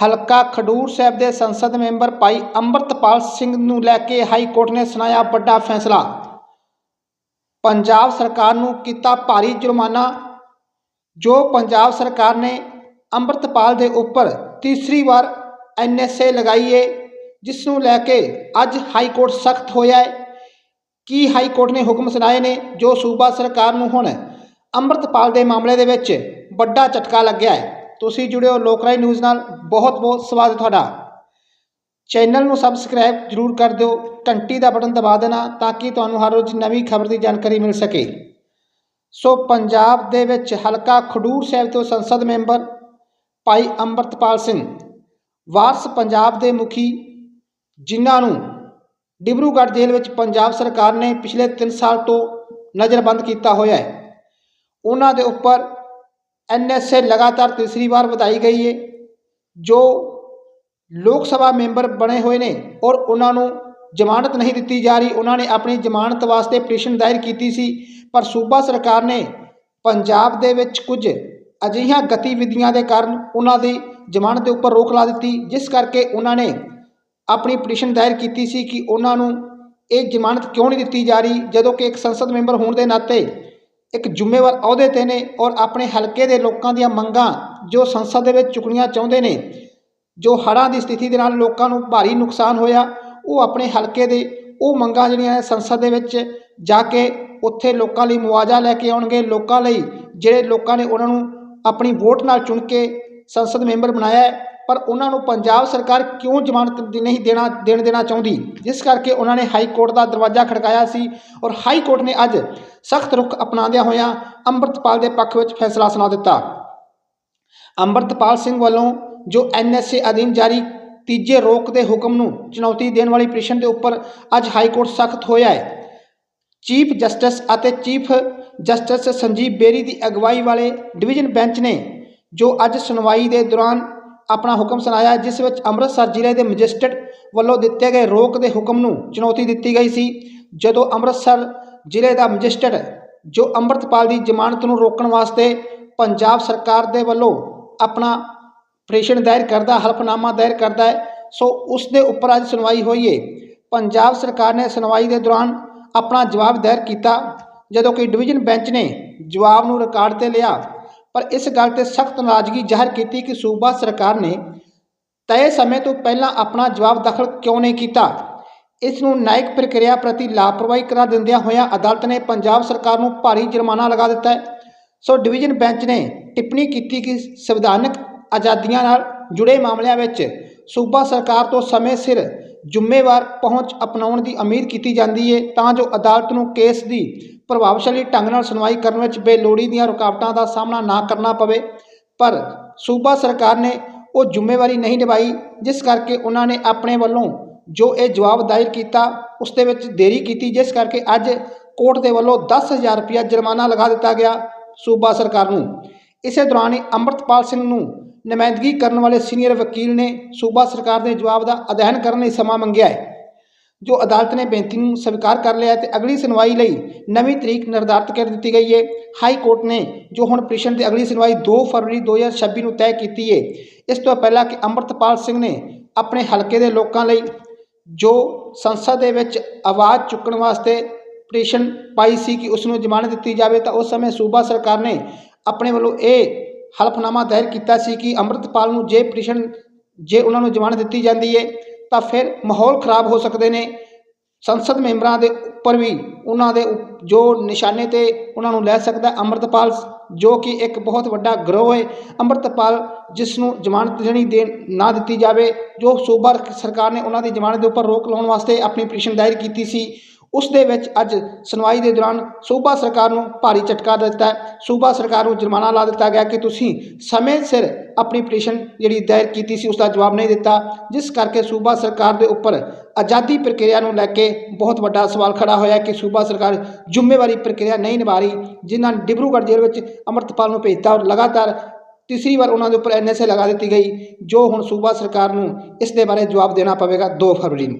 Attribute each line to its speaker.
Speaker 1: ਹਲਕਾ ਖਡੂਰ ਸਾਹਿਬ ਦੇ ਸੰਸਦ ਮੈਂਬਰ ਭਾਈ ਅੰਮ੍ਰਿਤਪਾਲ ਸਿੰਘ ਨੂੰ ਲੈ ਕੇ ਹਾਈ ਕੋਰਟ ਨੇ ਸੁਣਾਇਆ ਵੱਡਾ ਫੈਸਲਾ। ਪੰਜਾਬ ਸਰਕਾਰ ਨੂੰ ਕੀਤਾ ਭਾਰੀ ਜੁਰਮਾਨਾ, ਜੋ ਪੰਜਾਬ ਸਰਕਾਰ ਨੇ ਅੰਮ੍ਰਿਤਪਾਲ ਦੇ ਉੱਪਰ ਤੀਸਰੀ ਵਾਰ ਐਨਐਸਏ ਲਗਾਈ ਏ, ਜਿਸ ਨੂੰ ਲੈ ਕੇ ਅੱਜ ਹਾਈ ਕੋਰਟ ਸਖਤ ਹੋਇਆ ਹੈ ਕੀ ਹਾਈ ਕੋਰਟ ਨੇ ਹੁਕਮ ਸੁਣਾਏ ਨੇ, ਜੋ ਸੂਬਾ ਸਰਕਾਰ ਨੂੰ ਹੁਣ ਅੰਮ੍ਰਿਤਪਾਲ ਦੇ ਮਾਮਲੇ ਦੇ ਵਿੱਚ ਵੱਡਾ ਝਟਕਾ ਲੱਗਿਆ ਹੈ ਤੁਸੀਂ ਜੁੜਿਓ ਲੋਕਰਾਈ ਨਿਊਜ਼ ਨਾਲ। ਬਹੁਤ ਬਹੁਤ ਸਵਾਗਤ ਤੁਹਾਡਾ। ਚੈਨਲ ਨੂੰ ਸਬਸਕ੍ਰਾਈਬ ਜਰੂਰ ਕਰ ਦਿਓ। ਘੰਟੀ ਦਾ ਬਟਨ ਦਬਾ ਦੇਣਾ ਤਾਂ ਕਿ ਤੁਹਾਨੂੰ ਹਰ ਰੋਜ਼ ਨਵੀਂ ਖਬਰ ਦੀ ਜਾਣਕਾਰੀ ਮਿਲ ਸਕੇ। ਸੋ ਪੰਜਾਬ ਦੇ ਵਿੱਚ ਹਲਕਾ ਖਡੂਰ ਸਾਹਿਬ ਤੋਂ ਸੰਸਦ ਮੈਂਬਰ ਭਾਈ ਅੰਮ੍ਰਿਤਪਾਲ ਸਿੰਘ, ਵਾਰਸ ਪੰਜਾਬ ਦੇ ਮੁਖੀ ਜਿਨ੍ਹਾਂ ਨੂੰ ਡਿਬਰੂਗੜ੍ਹ ਜੇਲ੍ਹ ਵਿੱਚ ਪੰਜਾਬ ਸਰਕਾਰ ਨੇ ਪਿਛਲੇ 3 ਸਾਲ ਤੋਂ ਨਜ਼ਰਬੰਦ ਕੀਤਾ ਹੋਇਆ ਹੈ। ਉਹਨਾਂ ਦੇ ਉੱਪਰ ਐਨਐਸਏ ਲਗਾਤਾਰ ਤੀਸਰੀ ਵਾਰ ਵਧਾਈ ਗਈ ਹੈ ਜੋ ਲੋਕ ਸਭਾ ਮੈਂਬਰ ਬਣੇ ਹੋਏ ਨੇ ਔਰ ਉਹਨਾਂ ਨੂੰ ਜ਼ਮਾਨਤ ਨਹੀਂ ਦਿੱਤੀ ਜਾ ਰਹੀ। ਉਹਨਾਂ ਨੇ ਆਪਣੀ ਜ਼ਮਾਨਤ ਵਾਸਤੇ ਪਟੀਸ਼ਨ ਦਾਇਰ ਕੀਤੀ ਸੀ, ਪਰ ਸੂਬਾ ਸਰਕਾਰ ਨੇ ਪੰਜਾਬ ਦੇ ਵਿੱਚ ਕੁਝ ਅਜਿਹੀਆਂ ਗਤੀਵਿਧੀਆਂ ਦੇ ਕਾਰਨ ਉਹਨਾਂ ਦੀ ਜ਼ਮਾਨਤ ਦੇ ਉੱਪਰ ਰੋਕ ਲਾ ਦਿੱਤੀ, ਜਿਸ ਕਰਕੇ ਉਹਨਾਂ ਨੇ ਆਪਣੀ ਪਟੀਸ਼ਨ ਦਾਇਰ ਕੀਤੀ ਸੀ ਕਿ ਉਹਨਾਂ ਨੂੰ ਇਹ ਜ਼ਮਾਨਤ ਕਿਉਂ ਨਹੀਂ ਦਿੱਤੀ ਜਾ ਰਹੀ, ਜਦੋਂ ਕਿ ਇੱਕ ਸੰਸਦ ਮੈਂਬਰ ਹੋਣ ਦੇ ਨਾਤੇ ਇੱਕ ਜ਼ਿੰਮੇਵਾਰ ਅਹੁਦੇ ਤੇ ਨੇ ਔਰ ਆਪਣੇ ਹਲਕੇ ਦੇ ਲੋਕਾਂ ਦੀਆਂ ਮੰਗਾਂ ਜੋ ਸੰਸਦ ਦੇ ਵਿੱਚ ਚੁੱਕਣੀਆਂ ਚਾਹੁੰਦੇ ਨੇ, ਜੋ ਹੜ੍ਹਾਂ ਦੀ ਸਥਿਤੀ ਦੇ ਨਾਲ ਲੋਕਾਂ ਨੂੰ ਭਾਰੀ ਨੁਕਸਾਨ ਹੋਇਆ, ਉਹ ਆਪਣੇ ਹਲਕੇ ਦੇ, ਉਹ ਮੰਗਾਂ ਜਿਹੜੀਆਂ ਨੇ ਸੰਸਦ ਦੇ ਵਿੱਚ ਜਾ ਕੇ ਉੱਥੇ ਲੋਕਾਂ ਲਈ ਮੁਆਵਜ਼ਾ ਲੈ ਕੇ ਆਉਣਗੇ, ਲੋਕਾਂ ਲਈ, ਜਿਹੜੇ ਲੋਕਾਂ ਨੇ ਉਹਨਾਂ ਨੂੰ ਆਪਣੀ ਵੋਟ ਨਾਲ ਚੁਣ ਕੇ ਸੰਸਦ ਮੈਂਬਰ ਬਣਾਇਆ ਪਰ ਉਹਨਾਂ ਨੂੰ ਪੰਜਾਬ ਸਰਕਾਰ ਕਿਉਂ ਜ਼ਮਾਨਤ ਦੀ ਨਹੀਂ ਦੇਣਾ, ਦੇਣ ਦੇਣਾ ਚਾਹੁੰਦੀ? ਜਿਸ ਕਰਕੇ ਉਹਨਾਂ ਨੇ ਹਾਈ ਕੋਰਟ ਦਾ ਦਰਵਾਜ਼ਾ ਖੜਕਾਇਆ ਸੀ ਔਰ ਹਾਈ ਕੋਰਟ ਨੇ ਅੱਜ ਸਖਤ ਰੁਖ ਅਪਣਾਉਂਦਿਆਂ ਹੋਇਆਂ ਅੰਮ੍ਰਿਤਪਾਲ ਦੇ ਪੱਖ ਵਿੱਚ ਫੈਸਲਾ ਸੁਣਾ ਦਿੱਤਾ। ਅੰਮ੍ਰਿਤਪਾਲ ਸਿੰਘ ਵੱਲੋਂ ਜੋ ਐਨਐਸਏ ਅਧੀਨ ਜਾਰੀ ਤੀਜੇ ਰੋਕ ਦੇ ਹੁਕਮ ਨੂੰ ਚੁਣੌਤੀ ਦੇਣ ਵਾਲੀ ਪਟੀਸ਼ਨ ਦੇ ਉੱਪਰ ਅੱਜ ਹਾਈ ਕੋਰਟ ਸਖਤ ਹੋਇਆ ਹੈ। ਚੀਫ ਜਸਟਿਸ ਅਤੇ ਚੀਫ ਜਸਟਿਸ ਸੰਜੀਵ ਬੇਰੀ ਦੀ ਅਗਵਾਈ ਵਾਲੇ ਡਿਵੀਜ਼ਨ ਬੈਂਚ ਨੇ ਜੋ ਅੱਜ ਸੁਣਵਾਈ ਦੇ ਦੌਰਾਨ ਆਪਣਾ ਹੁਕਮ ਸੁਣਾਇਆ, ਜਿਸ ਵਿੱਚ ਅੰਮ੍ਰਿਤਸਰ ਜ਼ਿਲ੍ਹੇ ਦੇ ਮੈਜਿਸਟਰੇਟ ਵੱਲੋਂ ਦਿੱਤੇ ਗਏ ਰੋਕ ਦੇ ਹੁਕਮ ਨੂੰ ਚੁਣੌਤੀ ਦਿੱਤੀ ਗਈ ਸੀ। ਜਦੋਂ ਅੰਮ੍ਰਿਤਸਰ ਜ਼ਿਲ੍ਹੇ ਦਾ ਮੈਜਿਸਟਰੇਟ, ਜੋ ਅੰਮ੍ਰਿਤਪਾਲ ਦੀ ਜ਼ਮਾਨਤ ਨੂੰ ਰੋਕਣ ਵਾਸਤੇ ਪੰਜਾਬ ਸਰਕਾਰ ਦੇ ਵੱਲੋਂ ਆਪਣਾ ਪਟੀਸ਼ਨ ਦਾਇਰ ਕਰਦਾ, ਹਲਫਨਾਮਾ ਦਾਇਰ ਕਰਦਾ ਹੈ, ਸੋ ਉਸ ਦੇ ਉੱਪਰ ਅੱਜ ਸੁਣਵਾਈ ਹੋਈ ਹੈ ਪੰਜਾਬ ਸਰਕਾਰ ਨੇ ਸੁਣਵਾਈ ਦੇ ਦੌਰਾਨ ਆਪਣਾ ਜਵਾਬ ਦਾਇਰ ਕੀਤਾ, ਜਦੋਂ ਕਿ ਡਿਵੀਜ਼ਨ ਬੈਂਚ ਨੇ ਜਵਾਬ ਨੂੰ ਰਿਕਾਰਡ ਤੇ ਲਿਆ। ਪਰ ਇਸ ਗੱਲ ਤੇ ਸਖਤ ਨਾਰਾਜ਼ਗੀ ਜ਼ਾਹਰ ਕੀਤੀ ਕਿ ਸੂਬਾ ਸਰਕਾਰ ਨੇ ਤੈਅ ਸਮੇਂ ਤੋਂ ਪਹਿਲਾਂ ਆਪਣਾ ਜਵਾਬ ਦਾਖਲ ਕਿਉਂ ਨਹੀਂ ਕੀਤਾ। ਇਸ ਨੂੰ ਨਿਆਇਕ ਪ੍ਰਕਿਰਿਆ ਪ੍ਰਤੀ ਲਾਪਰਵਾਹੀ ਕਰਾਰ ਦਿੰਦਿਆਂ ਹੋਇਆਂ ਅਦਾਲਤ ਨੇ ਪੰਜਾਬ ਸਰਕਾਰ ਨੂੰ ਭਾਰੀ ਜੁਰਮਾਨਾ ਲਗਾ ਦਿੱਤਾ ਹੈ। ਸੋ ਡਿਵੀਜ਼ਨ ਬੈਂਚ ਨੇ ਟਿੱਪਣੀ ਕੀਤੀ ਕਿ ਸੰਵਿਧਾਨਕ ਆਜ਼ਾਦੀਆਂ ਨਾਲ ਜੁੜੇ ਮਾਮਲਿਆਂ ਵਿੱਚ ਸੂਬਾ ਸਰਕਾਰ ਤੋਂ ਸਮੇਂ ਸਿਰ ਜ਼ਿੰਮੇਵਾਰ ਪਹੁੰਚ ਅਪਣਾਉਣ ਦੀ ਉਮੀਦ ਕੀਤੀ ਜਾਂਦੀ ਹੈ ਤਾਂ ਜੋ ਅਦਾਲਤ ਨੂੰ ਕੇਸ ਦੀ ਪ੍ਰਭਾਵਸ਼ਾਲੀ ਢੰਗ ਨਾਲ ਸੁਣਵਾਈ ਕਰਨ ਵਿੱਚ ਬੇਲੋੜੀ ਦੀਆਂ ਰੁਕਾਵਟਾਂ ਦਾ ਸਾਹਮਣਾ ਨਾ ਕਰਨਾ ਪਵੇ। ਪਰ ਸੂਬਾ ਸਰਕਾਰ ਨੇ ਉਹ ਜ਼ਿੰਮੇਵਾਰੀ ਨਹੀਂ ਨਿਭਾਈ, ਜਿਸ ਕਰਕੇ ਉਹਨਾਂ ਨੇ ਆਪਣੇ ਵੱਲੋਂ ਜੋ ਇਹ ਜਵਾਬ ਦਾਇਰ ਕੀਤਾ, ਉਸ ਦੇ ਵਿੱਚ ਦੇਰੀ ਕੀਤੀ, ਜਿਸ ਕਰਕੇ ਅੱਜ ਕੋਰਟ ਦੇ ਵੱਲੋਂ 10000 ਰੁਪਇਆ ਜੁਰਮਾਨਾ ਲਗਾ ਦਿੱਤਾ ਗਿਆ ਸੂਬਾ ਸਰਕਾਰ ਨੂੰ। ਇਸੇ ਦੌਰਾਨ ਹੀ ਅੰਮ੍ਰਿਤਪਾਲ ਸਿੰਘ ਨੂੰ ਨੁਮਾਇੰਦਗੀ ਕਰਨ ਵਾਲੇ ਸੀਨੀਅਰ ਵਕੀਲ ਨੇ ਸੂਬਾ ਸਰਕਾਰ ਦੇ ਜਵਾਬ ਦਾ ਅਧਿਐਨ ਕਰਨ ਲਈ ਸਮਾਂ ਮੰਗਿਆ ਹੈ। ਜੋ ਅਦਾਲਤ ਨੇ ਬੇਨਤੀ ਨੂੰ ਸਵੀਕਾਰ ਕਰ ਲਿਆ ਤੇ ਅਗਲੀ ਸੁਣਵਾਈ ਲਈ ਨਵੀਂ ਤਰੀਕ ਨਿਰਧਾਰਤ ਕਰ ਦਿੱਤੀ ਗਈ ਹੈ। ਹਾਈ ਕੋਰਟ ਨੇ ਜੋ ਹੁਣ ਪਟੀਸ਼ਨ ਦੀ ਅਗਲੀ ਸੁਣਵਾਈ 2 ਫਰਵਰੀ 2026 ਨੂੰ ਤੈਅ ਕੀਤੀ ਹੈ, ਇਸ ਤੋਂ ਪਹਿਲਾਂ ਕਿ ਅੰਮ੍ਰਿਤਪਾਲ ਸਿੰਘ ਨੇ ਆਪਣੇ ਹਲਕੇ ਦੇ ਲੋਕਾਂ ਲਈ ਜੋ ਸੰਸਦ ਦੇ ਵਿੱਚ ਆਵਾਜ਼ ਚੁੱਕਣ ਵਾਸਤੇ ਪਟੀਸ਼ਨ ਪਾਈ ਸੀ ਕਿ ਉਸ ਨੂੰ ਜ਼ਮਾਨਤ ਦਿੱਤੀ ਜਾਵੇ, ਤਾਂ ਉਸ ਸਮੇਂ ਸੂਬਾ ਸਰਕਾਰ ਨੇ ਆਪਣੇ ਵੱਲੋਂ ਇਹ ਹਲਫਨਾਮਾ ਦਾਇਰ ਕੀਤਾ ਸੀ ਕਿ ਅੰਮ੍ਰਿਤਪਾਲ ਨੂੰ ਜੇ ਪਟੀਸ਼ਨ, ਜੇ ਉਹਨਾਂ ਨੂੰ ਜ਼ਮਾਨਤ ਦਿੱਤੀ ਜਾਂਦੀ ਹੈ ਤਾਂ ਫਿਰ ਮਾਹੌਲ ਖਰਾਬ ਹੋ ਸਕਦੇ ਨੇ। ਸੰਸਦ ਮੈਂਬਰਾਂ ਦੇ ਉੱਪਰ ਵੀ ਉਹਨਾਂ ਦੇ ਉਪ- ਜੋ ਨਿਸ਼ਾਨੇ ਤੇ ਉਹਨਾਂ ਨੂੰ ਲੈ ਸਕਦਾ ਅੰਮ੍ਰਿਤਪਾਲ, ਜੋ ਕਿ ਇੱਕ ਬਹੁਤ ਵੱਡਾ ਗਰੋਹ ਹੈ। ਅੰਮ੍ਰਿਤਪਾਲ ਜਿਸ ਨੂੰ ਜ਼ਮਾਨਤ ਜਣੀ ਦੇ ਨਾ ਦਿੱਤੀ ਜਾਵੇ, ਜੋ ਸੂਬਾ ਸਰਕਾਰ ਨੇ ਉਹਨਾਂ ਦੀ ਜ਼ਮਾਨਤ ਦੇ ਉੱਪਰ ਰੋਕ ਲਾਉਣ ਵਾਸਤੇ ਆਪਣੀ ਪਟੀਸ਼ਨ ਦਾਇਰ ਕੀਤੀ ਸੀ ਉਸ ਦੇ ਵਿੱਚ ਅੱਜ ਸੁਣਵਾਈ ਦੇ ਦੌਰਾਨ ਸੂਬਾ ਸਰਕਾਰ ਨੂੰ ਭਾਰੀ ਝਟਕਾ ਦਿੱਤਾ ਸੂਬਾ ਸਰਕਾਰ ਨੂੰ ਜੁਰਮਾਨਾ ਲਾ ਦਿੱਤਾ ਗਿਆ ਕਿ ਤੁਸੀਂ ਸਮੇਂ ਸਿਰ ਆਪਣੀ ਪਟੀਸ਼ਨ ਜਿਹੜੀ ਦਾਇਰ ਕੀਤੀ ਸੀ ਉਸ ਦਾ ਜਵਾਬ ਨਹੀਂ ਦਿੱਤਾ। ਜਿਸ ਕਰਕੇ ਸੂਬਾ ਸਰਕਾਰ ਦੇ ਉੱਪਰ ਆਜ਼ਾਦੀ ਪ੍ਰਕਿਰਿਆ ਨੂੰ ਲੈ ਕੇ ਬਹੁਤ ਵੱਡਾ ਸਵਾਲ ਖੜਾ ਹੋਇਆ ਕਿ ਸੂਬਾ ਸਰਕਾਰ ਜ਼ਿੰਮੇਵਾਰੀ ਪ੍ਰਕਿਰਿਆ ਨਹੀਂ ਨਿਭਾ ਰਹੀ, ਜਿਨ੍ਹਾਂ ਡਿਬਰੂਗੜ੍ਹ ਜੇਲ੍ਹ ਵਿੱਚ ਅੰਮ੍ਰਿਤਪਾਲ ਨੂੰ ਭੇਜਤਾ ਔਰ ਲਗਾਤਾਰ ਤੀਸਰੀ ਵਾਰ ਉਹਨਾਂ ਦੇ ਉੱਪਰ ਐਨਐਸਏ ਲਗਾ ਦਿੱਤੀ ਗਈ, ਜੋ ਹੁਣ ਸੂਬਾ ਸਰਕਾਰ ਨੂੰ ਇਸ ਦੇ ਬਾਰੇ ਜਵਾਬ ਦੇਣਾ ਪਵੇਗਾ 2 ਫਰਵਰੀ ਨੂੰ।